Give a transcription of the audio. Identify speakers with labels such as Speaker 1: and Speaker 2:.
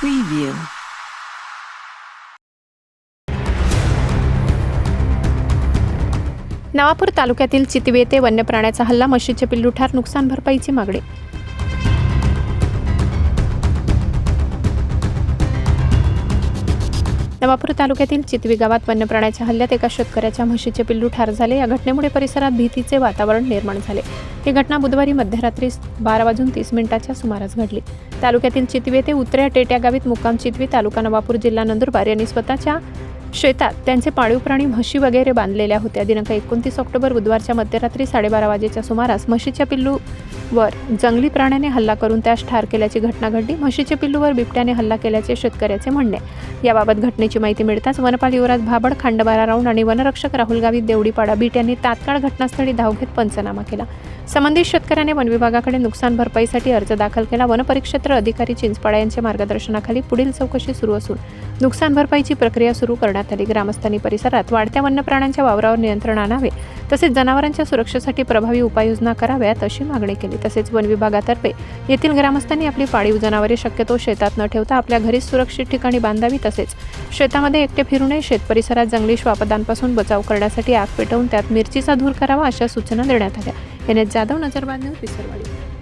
Speaker 1: Preview. Navapur तालुक्यातील चितवे ते वन्य प्राण्याचा हल्ला म्हशीचे पिल्लू ठार नुकसान भरपाईची मागणी नवापूर तालुक्यातील चितवी गावात वन्य प्राण्याच्या हल्ल्यात एका शेतकऱ्याच्या म्हशीचे पिल्लू ठार झाले. या घटनेमुळे परिसरात भीतीचे वातावरण निर्माण झाले. ही घटना बुधवारी मध्यरात्री बारा वाजून तीस मिनिटाच्या सुमारास घडली. तालुक्यातील चितवे ते उतऱ्या टेट्या गावीत मुक्काम चितवी तालुका नवापूर जिल्हा नंदुरबार यांनी स्वतःच्या शेतात त्यांचे पाळीव प्राणी म्हशी वगैरे बांधलेल्या होत्या. दिनांक एकोणतीस ऑक्टोबर बुधवारच्या मध्यरात्री साडेबारा वाजेच्या सुमारास म्हशीच्या वर जंगली प्राण्याने हल्ला करून त्यास ठार केल्याची घटना घडली. म्हशीच्या पिल्लूवर बिबट्याने हल्ला केल्याचे शेतकऱ्याचे म्हणणे. याबाबत घटनेची माहिती मिळताच वनपाल युवराज भाबड खांडबारा राऊंड आणि वनरक्षक राहुल गावित देवडीपाडा बीट यांनी तात्काळ घटनास्थळी धाव घेत पंचनामा केला. संबंधित शेतकऱ्याने वनविभागाकडे नुकसान भरपाईसाठी अर्ज दाखल केला. वनपरिक्षेत्र अधिकारी चिंचपाडा यांच्या मार्गदर्शनाखाली पुढील चौकशी सुरू असून नुकसान भरपाईची प्रक्रिया सुरू करण्यात आली. ग्रामस्थांनी परिसरात वाढत्या वन्य प्राण्यांच्या वावरावर नियंत्रण आणावे तसेच जनावरांच्या सुरक्षेसाठी प्रभावी उपाययोजना कराव्यात अशी मागणी केली. तसेच वन विभागातर्फे. येथील ग्रामस्थांनी आपली पाळीव जनावरे शक्यतो शेतात न ठेवता आपल्या घरीच सुरक्षित ठिकाणी बांधावी तसेच शेतामध्ये एकटे फिरू नये शेत परिसरात जंगली श्वापदांपासून बचाव करण्यासाठी आग पेटवून त्यात मिरचीचा धूर करावा अशा सूचना देण्यात आल्या. N S Jadhav Najarbad news Pisarwadi